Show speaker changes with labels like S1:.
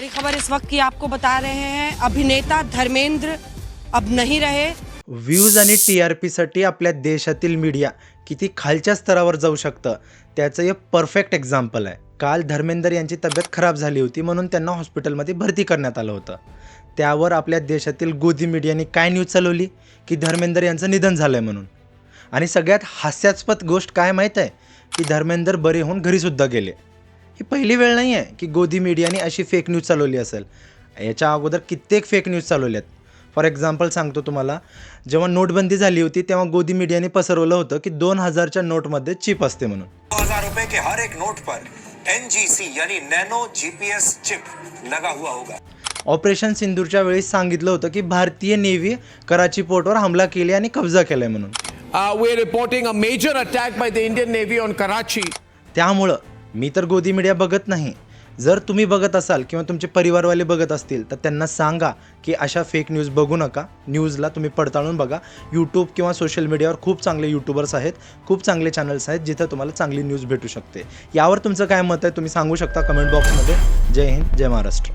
S1: बड़ी खबर इस वक्त की आपको बता रहे हैं। अभिनेता धर्मेंद्र अब नहीं रहे।
S2: व्ह्यूज आणि टी आर पीसाठी आपल्या देशातील मीडिया किती खालच्या स्तरावर जाऊ शकतं त्याचं हे परफेक्ट एक्झाम्पल आहे. काल धर्मेंदर यांची तब्येत खराब झाली होती म्हणून त्यांना हॉस्पिटलमध्ये भरती करण्यात आलं होतं. त्यावर आपल्या देशातील गोदी मीडियाने काय न्यूज चालवली? की धर्मेंदर यांचं निधन झालं आहे म्हणून. आणि सगळ्यात हास्यास्पद गोष्ट काय माहीत आहे? की धर्मेंदर बरे होऊन घरीसुद्धा गेले. ही पहिली वेळ नाही आहे की गोदी मीडियाने अशी फेक न्यूज चालवली असेल. याच्या अगोदर कित्येक फेक न्यूज चालवल्यात फॉर एक्झाम्पल सांगतो तुम्हाला जेव्हा नोटबंदी झाली होती तेव्हा गोदी मीडियाने पसरवलं होतं की दोन हजारच्या नोटमध्ये चिप असते म्हणून.
S3: दो हजार रुपए के हर एक नोट पर एनजीसी यानी नैनो जीपीएस चिप लगा हुआ होगा.
S2: ऑपरेशन सिंदूरच्या वेळी सांगितलं होतं की भारतीय नेव्ही कराची पोर्टवर हमला केली आणि कब्जा केलाय म्हणून.
S4: Reporting a major attack by the Indian Navy on Karachi.
S2: त्यामुळं मी तर गोदी मीडिया बघत नाही. जर तुम्ही बघत असाल किंवा तुमचे परिवारवाले बघत असतील तर त्यांना सांगा की अशा फेक न्यूज बघू नका. न्यूजला तुम्ही पडताळून बघा. यूट्यूब किंवा सोशल मीडियावर खूप चांगले यूट्यूबर्स आहेत खूप चांगले चॅनल्स आहेत जिथं तुम्हाला चांगली न्यूज भेटू शकते. यावर तुमचं काय मत आहे तुम्ही सांगू शकता कमेंट बॉक्समध्ये जय हिंद जय महाराष्ट्र.